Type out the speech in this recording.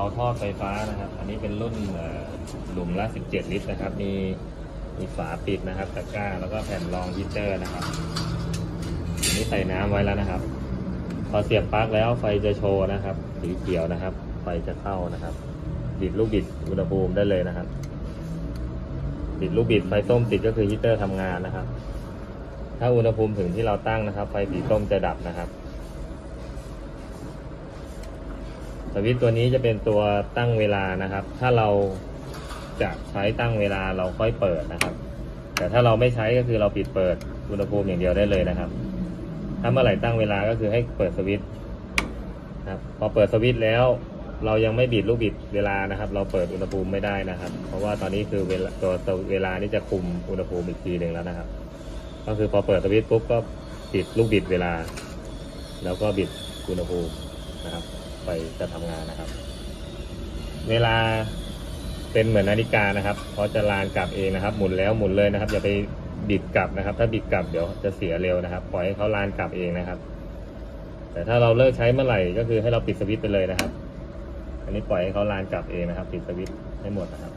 าทอดไฟฟ้านะครับ อันนี้เป็นรุ่นหลุมละ 17 ลิตรนะครับ มีมีฝาปิดนะครับตะกร้าแล้วก็แผ่นรองฮีเตอร์นะครับ อันนี้ใส่น้ำไว้แล้วนะครับ พอเสียบปลั๊กแล้วไฟจะโชว์นะครับ สีเขียวนะครับ ไฟจะเข้านะครับ บิดลูกบิดอุณหภูมิได้เลยนะครับ บิดลูกบิดไฟส้มติดก็คือฮีเตอร์ทำงานนะครับ ถ้าอุณหภูมิถึงที่เราตั้งนะครับ ไฟสีส้มจะดับนะครับ ส วิตช์ตัวนี้จะเป็นตัวตั้งเวลานะครับ ถ้าเราจะใช้ตั้งเวลาเราค่อยเปิดนะครับ แต่ถ้าเราไม่ใช้ก็คือเราปิดเปิดอุณหภูมิอย่างเดียวได้เลยนะครับ ถ้าเมื่อไหร่ตั้งเวลาก็คือให้เปิดสวิตช์นะครับพอเปิดสวิตช์แล้ว เรายังไม่บิดลูกบิดเวลานะครับ เราเปิดอุณหภูมิไม่ได้นะครับ เพราะว่าตอนนี้คือเวลาตัวตัวเวลานี่จะคุมอุณหภูมิอีกทีหนึ่งแล้วนะครับ ก็คือพอเปิดสวิตช์ปุ๊บก็ปิดลูกบิดเวลา แล้วก็บิดอุณหภูมิ นะครับ ไปจะทำงานนะครับ เวลาเป็นเหมือนนาฬิกานะครับเพราะจะลานกลับเองนะครับ หมุนแล้วหมุนเลยนะครับ อย่าไปบิดกลับนะครับ ถ้าบิดกลับเดี๋ยวจะเสียเร็วนะครับ ปล่อยให้เขาลานกลับเองนะครับ แต่ถ้าเราเลิกใช้เมื่อไหร่ก็คือให้เราปิดสวิตช์ไปเลยนะครับ อันนี้ปล่อยให้เขาลานกลับเองนะครับ ปิดสวิตช์ให้หมดนะครับ